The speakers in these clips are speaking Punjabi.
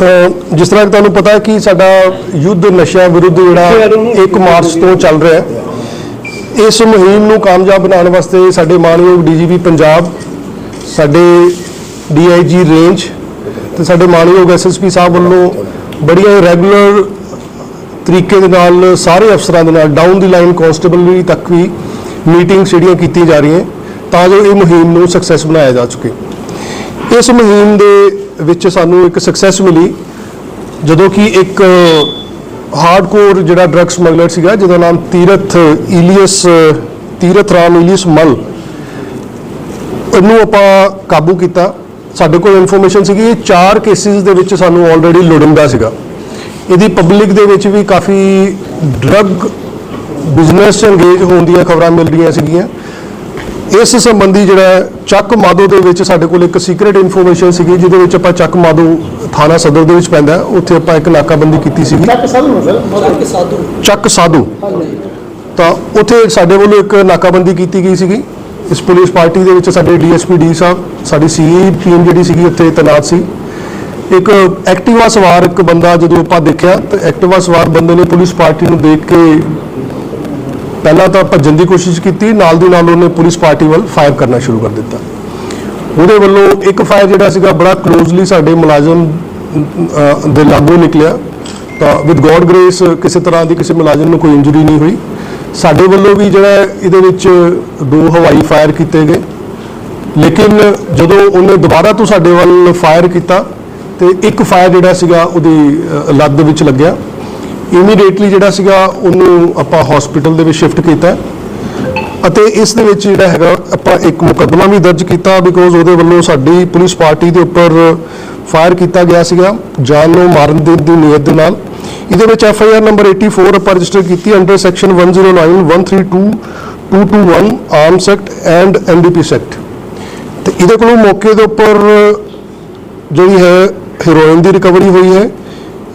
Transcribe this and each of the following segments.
ਜਿਸ ਤਰ੍ਹਾਂ ਤੁਹਾਨੂੰ ਪਤਾ ਹੈ ਕਿ ਸਾਡਾ ਯੁੱਧ ਨਸ਼ਿਆਂ ਵਿਰੁੱਧ ਜਿਹੜਾ 1 ਮਾਰਚ ਤੋਂ ਚੱਲ ਰਿਹਾ ਹੈ। ਇਸ ਮੁਹਿੰਮ ਨੂੰ ਕਾਮਯਾਬ ਬਣਾਉਣ ਵਾਸਤੇ ਸਾਡੇ ਮਾਨਯੋਗ ਡੀਜੀਪੀ ਪੰਜਾਬ, ਸਾਡੇ ਡੀਆਈਜੀ ਰੇਂਜ ਤੇ ਸਾਡੇ ਮਾਨਯੋਗ ਐਸਐਸਪੀ ਸਾਹਿਬ ਵੱਲੋਂ ਬੜੀਆਂ ਰੈਗੂਲਰ ਤਰੀਕੇ ਦੇ ਨਾਲ ਸਾਰੇ ਅਫਸਰਾਂ ਦੇ ਨਾਲ ਡਾਊਨ ਦੀ ਲਾਈਨ ਕਨਸਟੇਬਲ ਤੱਕ ਵੀ ਮੀਟਿੰਗ ਜਿਹੜੀਆਂ ਕੀਤੀਆਂ ਜਾ ਰਹੀਆਂ, ਤਾਂ ਜੋ ਇਹ ਮੁਹਿੰਮ ਨੂੰ ਸਕਸੈਸ ਬਣਾਇਆ ਜਾ ਸਕੇ। ਇਸ ਮੁਹਿੰਮ ਦੇ ਵਿੱਚ ਸਾਨੂੰ ਇੱਕ ਸਕਸੈਸ ਮਿਲੀ, ਜਦੋਂ ਕਿ ਇੱਕ ਹਾਰਡਕੋਰ ਜਿਹੜਾ ਡਰੱਗ ਸਮਗਲਰ ਸੀਗਾ, ਜਿਹਦਾ ਨਾਮ ਤੀਰਥ ਇਲੀਅਸ, ਤੀਰਥ ਰਾਮ ਇਲੀਅਸ ਮਲ, ਉਹਨੂੰ ਆਪਾਂ ਕਾਬੂ ਕੀਤਾ। ਸਾਡੇ ਕੋਲ ਇਨਫੋਰਮੇਸ਼ਨ ਸੀਗੀ, ਇਹ ਚਾਰ ਕੇਸਿਸ ਦੇ ਵਿੱਚ ਸਾਨੂੰ ਆਲਰੇਡੀ ਲੋੜਿੰਦਾ ਸੀਗਾ। ਇਹਦੀ ਪਬਲਿਕ ਦੇ ਵਿੱਚ ਵੀ ਕਾਫੀ ਡਰੱਗ ਬਿਜ਼ਨਸ 'ਚ ਇੰਗੇਜ ਹੋਣ ਦੀਆਂ ਖਬਰਾਂ ਮਿਲ ਰਹੀਆਂ ਸੀਗੀਆਂ। ਇਸ ਸੰਬੰਧੀ ਜਿਹੜਾ ਚੱਕ ਮਾਦੋ ਦੇ ਵਿੱਚ ਸਾਡੇ ਕੋਲ ਇੱਕ ਸੀਕ੍ਰੀਟ ਇਨਫੋਰਮੇਸ਼ਨ ਸੀਗੀ ਜਿਹਦੇ ਵਿੱਚ ਆਪਾਂ ਚੱਕ ਮਾਦੋ ਥਾਣਾ ਸਦਰ ਦੇ ਵਿੱਚ ਪੈਂਦਾ ਉੱਥੇ ਆਪਾਂ ਇੱਕ ਨਾਕਾਬੰਦੀ ਕੀਤੀ ਸੀਗੀ। ਚੱਕ ਸਾਧੂ ਸਰ। ਮਤਲਬ ਕਿ ਸਾਧੂ। ਚੱਕ ਸਾਧੂ। ਤਾਂ ਉੱਥੇ ਸਾਡੇ ਵੱਲੋਂ ਇੱਕ ਨਾਕਾਬੰਦੀ ਕੀਤੀ ਗਈ ਸੀਗੀ। ਇਸ ਪੁਲਿਸ ਪਾਰਟੀ ਦੇ ਵਿੱਚ ਸਾਡੇ ਡੀਐਸਪੀ ਡੀ ਸਾਹਿਬ ਸਾਡੀ ਸੀਈ ਟੀਮ ਜਿਹੜੀ ਸੀਗੀ ਉੱਥੇ ਤੈਨਾਤ ਸੀ। ਇੱਕ ਐਕਟਿਵਾ ਸਵਾਰ ਇੱਕ ਬੰਦਾ ਜਦੋਂ ਆਪਾਂ ਦੇਖਿਆ ਤਾਂ ਐਕਟਿਵਾ ਸਵਾਰ ਬੰਦੇ ਨੇ ਪੁਲਿਸ ਪਾਰਟੀ ਨੂੰ ਦੇਖ ਕੇ ਪਹਿਲਾਂ ਤਾਂ ਭੱਜਣ ਦੀ ਕੋਸ਼ਿਸ਼ ਕੀਤੀ ਨਾਲ ਦੀ ਨਾਲ ਉਹਨੇ ਪੁਲਿਸ ਪਾਰਟੀ ਵੱਲ ਫਾਇਰ ਕਰਨਾ ਸ਼ੁਰੂ ਕਰ ਦਿੱਤਾ। ਉਹਦੇ ਵੱਲੋਂ ਇੱਕ ਫਾਇਰ ਜਿਹੜਾ ਸੀਗਾ ਬੜਾ ਕਲੋਜ਼ਲੀ ਸਾਡੇ ਮੁਲਾਜ਼ਮ ਦੇ ਲਾਗੂ ਨਿਕਲਿਆ। ਤਾਂ ਵਿਦ ਗੋਡ ਗ੍ਰੇਸ ਕਿਸੇ ਤਰ੍ਹਾਂ ਦੀ ਕਿਸੇ ਮੁਲਾਜ਼ਮ ਨੂੰ ਕੋਈ ਇੰਜਰੀ ਨਹੀਂ ਹੋਈ। ਸਾਡੇ ਵੱਲੋਂ ਵੀ ਜਿਹੜਾ ਇਹਦੇ ਵਿੱਚ ਦੋ ਹਵਾਈ ਫਾਇਰ ਕੀਤੇ ਗਏ। ਲੇਕਿਨ ਜਦੋਂ ਉਹਨੇ ਦੁਬਾਰਾ ਤੋਂ ਸਾਡੇ ਵੱਲ ਫਾਇਰ ਕੀਤਾ ਤੇ ਇੱਕ ਫਾਇਰ ਜਿਹੜਾ ਸੀਗਾ ਉਹਦੀ ਅਹ, ਲੱਤ ਦੇ ਵਿੱਚ ਲੱਗਿਆ। ਇਮੀਡੀਏਟਲੀ ਜਿਹੜਾ ਸੀਗਾ ਉਹਨੂੰ ਆਪਾਂ ਹਸਪੀਟਲ ਦੇ ਵਿੱਚ ਸ਼ਿਫਟ ਕੀਤਾ। ਅਤੇ ਇਸ ਦੇ ਵਿੱਚ ਜਿਹੜਾ ਹੈਗਾ, ਆਪਾਂ ਇੱਕ ਮੁਕੱਦਮਾ ਵੀ ਦਰਜ ਕੀਤਾ ਬਿਕੋਜ਼ ਉਹਦੇ ਵੱਲੋਂ ਸਾਡੀ ਪੁਲਿਸ ਪਾਰਟੀ ਦੇ ਉੱਪਰ ਫਾਇਰ ਕੀਤਾ ਗਿਆ ਸੀਗਾ, ਜਾਨ ਨੂੰ ਮਾਰਨ ਦੀ ਦੀ ਨੀਅਤ ਦੇ ਨਾਲ। ਇਹਦੇ ਵਿੱਚ ਐਫ ਆਈ ਆਰ ਨੰਬਰ 84 ਆਪਾਂ ਰਜਿਸਟਰ ਕੀਤੀ under section 109 132 221 arms act and NDPS act ਤੇ ਇਹਦੇ ਕੋਲੋਂ ਮੌਕੇ ਦੇ ਉੱਪਰ ਜਿਹੜੀ ਹੈ ਹੀਰੋਇਨ ਦੀ ਰਿਕਵਰੀ ਹੋਈ ਹੈ।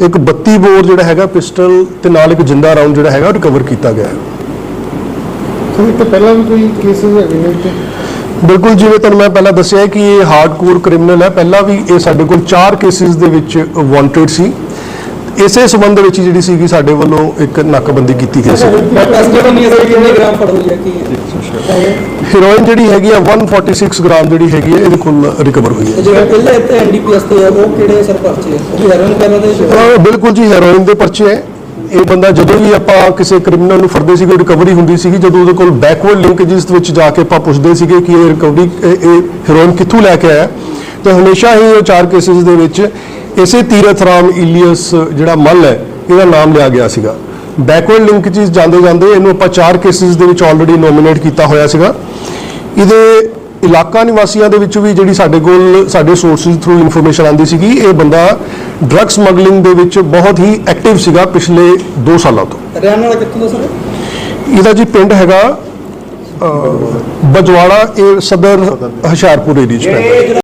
ਇੱਕ 32 ਬੋਰ ਜਿਹੜਾ ਹੈਗਾ ਪਿਸਟਲ ਤੇ ਨਾਲ ਇੱਕ ਜਿੰਦਾ ਰਾਉਂਡ ਜਿਹੜਾ ਹੈਗਾ ਰਿਕਵਰ ਕੀਤਾ ਗਿਆ ਹੈ। ਸਰ ਇਹ ਤੋਂ ਪਹਿਲਾਂ ਵੀ ਕੋਈ ਕੇਸਿਸ ਹੈਗੇ ਨੇ ਇੱਥੇ? ਬਿਲਕੁਲ ਜਿਵੇਂ ਤੁਹਾਨੂੰ ਮੈਂ ਪਹਿਲਾਂ ਦੱਸਿਆ ਕਿ ਇਹ ਹਾਰਡਕੋਰ ਕ੍ਰਿਮੀਨਲ ਹੈ। ਪਹਿਲਾਂ ਵੀ ਇਹ ਸਾਡੇ ਕੋਲ 4 ਕੇਸਿਸ ਦੇ ਵਿੱਚ ਵਾਂਟਡ ਸੀ। ਇਸੇ ਸਬੰਧ ਵਿੱਚ ਜਿਹੜੀ ਸੀਗੀ ਸਾਡੇ ਵੱਲੋਂ ਇੱਕ ਨੱਕਬੰਦੀ ਕੀਤੀ ਗਈ ਸੀ। ਕਸਟਡੀ ਜਿਹੜੀ ਹੈਗੀ ਆ 146 ਗ੍ਰਾਮ ਜਿਹੜੀ ਹੈਗੀ ਹੈ ਇਹਦੇ ਕੋਲ ਰਿਕਵਰ ਹੋਈ ਹੈ। ਜਿਹੜਾ ਪਹਿਲਾਂ ਇੱਥੇ ਐਨਡੀਪੀਐਸ ਤੇ ਹੈ ਉਹ ਕਿਹੜੇ ਸਰ ਪਰਚੇ ਹੈ ਉਹ ਹੈਰਨ ਬਿਲਕੁਲ ਜੀ ਹੈਰੋਇਨ ਦੇ ਪਰਚੇ ਹੈ। ਇਹ ਬੰਦਾ ਜਦੋਂ ਵੀ ਆਪਾਂ ਕਿਸੇ ਕ੍ਰਿਮੀਨਲ ਨੂੰ ਫੜਦੇ ਸੀਗੇ ਰਿਕਵਰੀ ਹੁੰਦੀ ਸੀਗੀ, ਜਦੋਂ ਉਹਦੇ ਕੋਲ ਬੈਕਵਰਡ ਲਿੰਕ ਜਿਸ ਵਿੱਚ ਜਾ ਕੇ ਆਪਾਂ ਪੁੱਛਦੇ ਸੀਗੇ ਕਿ ਇਹ ਰਿਕਵਰੀ ਇਹ ਹੀਰੋਇਨ ਕਿੱਥੋਂ ਲੈ ਕੇ ਆਇਆ, ਤਾਂ ਹਮੇਸ਼ਾ ਹੀ ਉਹ ਚਾਰ ਕੇਸਿਸ ਦੇ ਵਿੱਚ ਇਸੇ ਤੀਰਥ ਰਾਮ ਇਲੀਅਸ ਜਿਹੜਾ ਮੱਲ ਹੈ ਇਹਦਾ ਨਾਮ ਲਿਆ ਗਿਆ ਸੀਗਾ। ਬੈਕਵਰਡ ਲਿੰਕ ਚ ਜਾਂਦੇ ਜਾਂਦੇ ਇਹਨੂੰ ਆਪਾਂ ਚਾਰ ਕੇਸਿਸ ਦੇ ਵਿੱਚ ਆਲਰੇਡੀ ਨੋਮੀਨੇਟ ਕੀਤਾ ਹੋਇਆ ਸੀਗਾ। ਇਹਦੇ ਇਲਾਕਾ ਨਿਵਾਸੀਆਂ ਦੇ ਵਿੱਚ ਵੀ ਜਿਹੜੀ ਸਾਡੇ ਕੋਲ ਸਾਡੇ ਸੋਰਸਿਸ ਥਰੂ ਇਨਫੋਰਮੇਸ਼ਨ ਆਂਦੀ ਸੀਗੀ ਇਹ ਬੰਦਾ ਡਰੱਗ ਸਮਗਲਿੰਗ ਦੇ ਵਿੱਚ ਬਹੁਤ ਹੀ ਐਕਟਿਵ ਸੀਗਾ ਪਿਛਲੇ 2 ਸਾਲਾਂ ਤੋਂ। ਰਹਿਣ ਵਾਲਾ ਕਿੱਥੋਂ ਦਾ ਸਰ? ਇਹਦਾ ਜੀ ਪਿੰਡ ਹੈਗਾ ਬਜਵਾੜਾ ਇਹ ਸਦਰ ਹੁਸ਼ਿਆਰਪੁਰ ਏਰੀਆ ਚ ਪੈਂਦਾ।